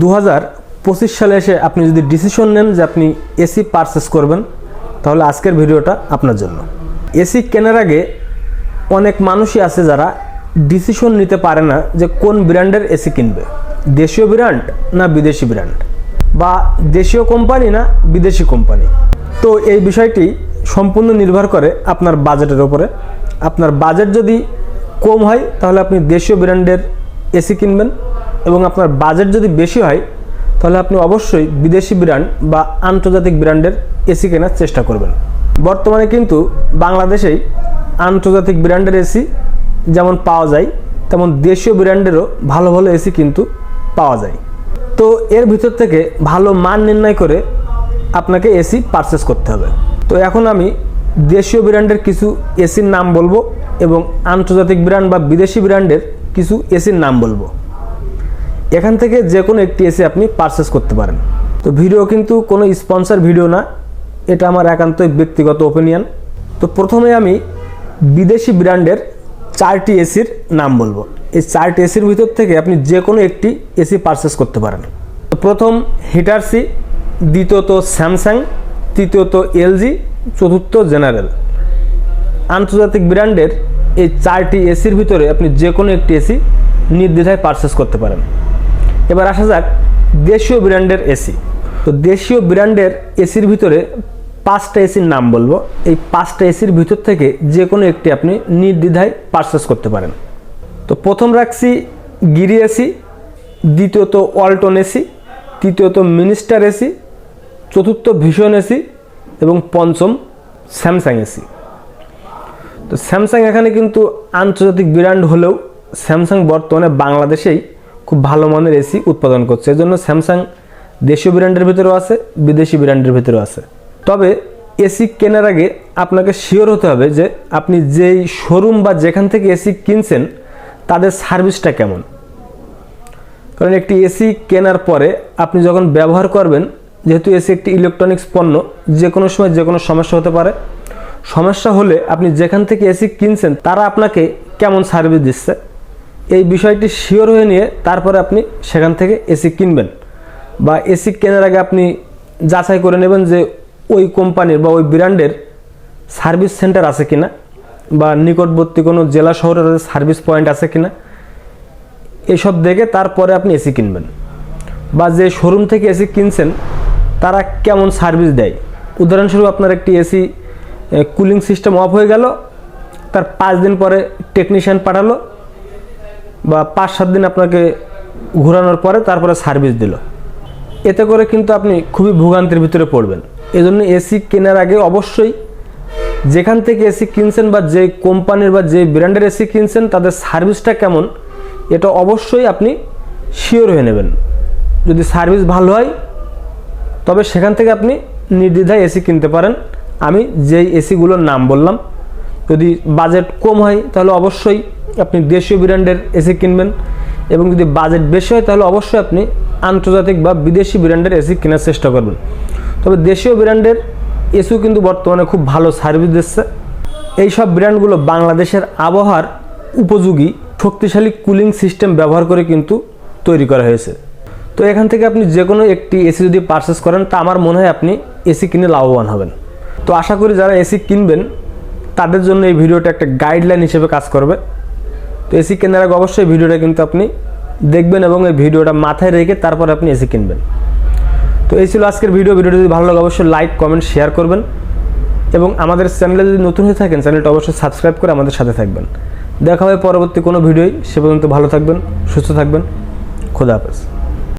দু হাজার পঁচিশ সালে এসে আপনি যদি ডিসিশন নেন যে আপনি এসি পারচেস করবেন, তাহলে আজকের ভিডিওটা আপনার জন্য। এসি কেনার আগে অনেক মানুষই আছে যারা ডিসিশন নিতে পারে না যে কোন ব্র্যান্ডের এসি কিনবে। দেশীয় ব্র্যান্ড না বিদেশি ব্র্যান্ড? বা দেশীয় কোম্পানি না বিদেশি কোম্পানি? তো এই বিষয়টি সম্পূর্ণ নির্ভর করে আপনার বাজেটের ওপরে আপনার বাজেট যদি কম হয়, তাহলে আপনি দেশীয় ব্র্যান্ডের এসি কিনবেন। এবং আপনার বাজেট যদি বেশি হয়, তাহলে আপনি অবশ্যই বিদেশি ব্র্যান্ড বা আন্তর্জাতিক ব্র্যান্ডের এসি কেনার চেষ্টা করবেন। বর্তমানে কিন্তু বাংলাদেশেই আন্তর্জাতিক ব্র্যান্ডের এসি যেমন পাওয়া যায়, তেমন দেশীয় ব্র্যান্ডেরও ভালো ভালো এসি কিন্তু পাওয়া যায়। তো এর ভিতর থেকে ভালো মান নির্ণয় করে আপনাকে এসি পারচেস করতে হবে। তো এখন আমি দেশীয় ব্র্যান্ডের কিছু এসির নাম বলব এবং আন্তর্জাতিক ব্র্যান্ড বা বিদেশি ব্র্যান্ডের কিছু এসির নাম বলব। এখান থেকে যে কোনো একটি এসি আপনি পারচেস করতে পারেন। তো ভিডিও কিন্তু কোনো স্পন্সর ভিডিও না, এটা আমার একান্তই ব্যক্তিগত ওপিনিয়ন তো প্রথমে আমি বিদেশি ব্র্যান্ডের চারটি এসির নাম বলব। এই চারটি এসির ভিতর থেকে আপনি যে কোনো একটি এসি পারচেস করতে পারেন। তো প্রথম হিটারসি, দ্বিতীয়ত স্যামসাং, তৃতীয়ত এলজি, চতুর্থ জেনারেল। আন্তর্জাতিক ব্র্যান্ডের এই চারটি এসির ভিতরে আপনি যে কোনো একটি এসি নির্দ্বিধায় পারচেস করতে পারেন। এবার আসা যাক দেশীয় ব্র্যান্ডের এসি। তো দেশীয় ব্র্যান্ডের এসির ভিতরে পাঁচটা এসির নাম বলব। এই পাঁচটা এসির ভিতর থেকে যে কোনো একটি আপনি নির্দ্বিধায় পারচেস করতে পারেন। তো প্রথম রাখছি গিরি এসি, দ্বিতীয়ত ওয়ালটন এসি, তৃতীয়ত মিনিস্টার এসি, চতুর্থ ভীষণ এসি এবং পঞ্চম স্যামসাং এসি। তো স্যামসাং এখানে কিন্তু আন্তর্জাতিক ব্র্যান্ড হলেও স্যামসাং বর্তমানে বাংলাদেশেই খুব ভালো মানের এসি উৎপাদন করছে। এজন্য স্যামসাং দেশীয় ব্র্যান্ডের ভিতরেও আছে, বিদেশি ব্র্যান্ডের ভিতরেও আছে। তবে এসি কেনার আগে আপনাকে শিওর হতে হবে যে আপনি যেই শোরুম বা যেখান থেকে এসি কিনছেন, তাদের সার্ভিসটা কেমন। কারণ একটি এসি কেনার পরে আপনি যখন ব্যবহার করবেন, যেহেতু এসি একটি ইলেকট্রনিক্স পণ্য যে কোনো সময় যে কোনো সমস্যা হতে পারে। সমস্যা হলে আপনি যেখান থেকে এসি কিনছেন, তারা আপনাকে কেমন সার্ভিস দিচ্ছে? এই বিষয়টি শিওর হয়ে নিয়ে তারপরে আপনি সেখান থেকে এসি কিনবেন বা এসি কেনার আগে আপনি যাচাই করে নেবেন যে ওই কোম্পানির বা ওই ব্র্যান্ডের সার্ভিস সেন্টার আছে কিনা বা নিকটবর্তী কোনো জেলা শহরে তাদের সার্ভিস পয়েন্ট আছে কিনা এসব দেখে তারপরে আপনি এসি কিনবেন বা যে শোরুম থেকে এসি কিনছেন তারা কেমন সার্ভিস দেয়। উদাহরণস্বরূপ আপনার একটি এসি কুলিং সিস্টেম অফ হয়ে গেল, তার পাঁচ দিন পরে টেকনিশিয়ান পাঠালো বা পাঁচ সাত দিন আপনাকে ঘোরানোর পরে তারপরে সার্ভিস দিল। এতে করে কিন্তু আপনি খুবই ভোগান্তির ভিতরে পড়বেন। এজন্য এসি কেনার আগে অবশ্যই যেখান থেকে এসি কিনছেন বা যে কোম্পানির বা যে ব্র্যান্ডের এসি কিনছেন, তাদের সার্ভিসটা কেমন, এটা অবশ্যই আপনি শিওর হয়ে নেবেন। যদি সার্ভিস ভালো হয়, তবে সেখান থেকে আপনি নির্দ্বিধায় এসি কিনতে পারেন। আমি যেই এসিগুলোর নাম বললাম, যদি বাজেট কম হয়, তাহলে অবশ্যই আপনি দেশীয় ব্র্যান্ডের এসি কিনবেন এবং যদি বাজেট বেশি হয় তাহলে অবশ্যই আপনি আন্তর্জাতিক বা বিদেশি ব্র্যান্ডের এসি কেনার চেষ্টা করবেন। তবে দেশীয় ব্র্যান্ডের এসিও কিন্তু বর্তমানে খুব ভালো সার্ভিস দিচ্ছে। এই সব ব্র্যান্ডগুলো বাংলাদেশের আবহাওয়ার উপযোগী, শক্তিশালী কুলিং সিস্টেম ব্যবহার করে কিন্তু তৈরি করা হয়েছে। তো এখান থেকে আপনি যে কোনো একটি এসি যদি পারচেস করেন, তা আমার মনে হয় আপনি এসি কিনে লাভবান হবেন। তো আশা করি যারা এসি কিনবেন, তাদের জন্য এই ভিডিওটা একটা গাইডলাইন হিসেবে কাজ করবে। তো এসি কেনার আগে অবশ্যই ভিডিওটা কিন্তু আপনি দেখবেন এবং এই ভিডিওটা মাথায় রেখে তারপর আপনি এসি কিনবেন। তো এই ছিল আজকের ভিডিও। ভিডিওটা যদি ভালো লাগে, অবশ্যই লাইক কমেন্ট শেয়ার করবেন। এবং আমাদের চ্যানেলে যদি নতুন হয়ে থাকেন, চ্যানেলটা অবশ্যই সাবস্ক্রাইব করে আমাদের সাথে থাকবেন। দেখা হবে পরবর্তী কোনো ভিডিওই। সে পর্যন্ত ভালো থাকবেন, সুস্থ থাকবেন। খোদা হাফেজ।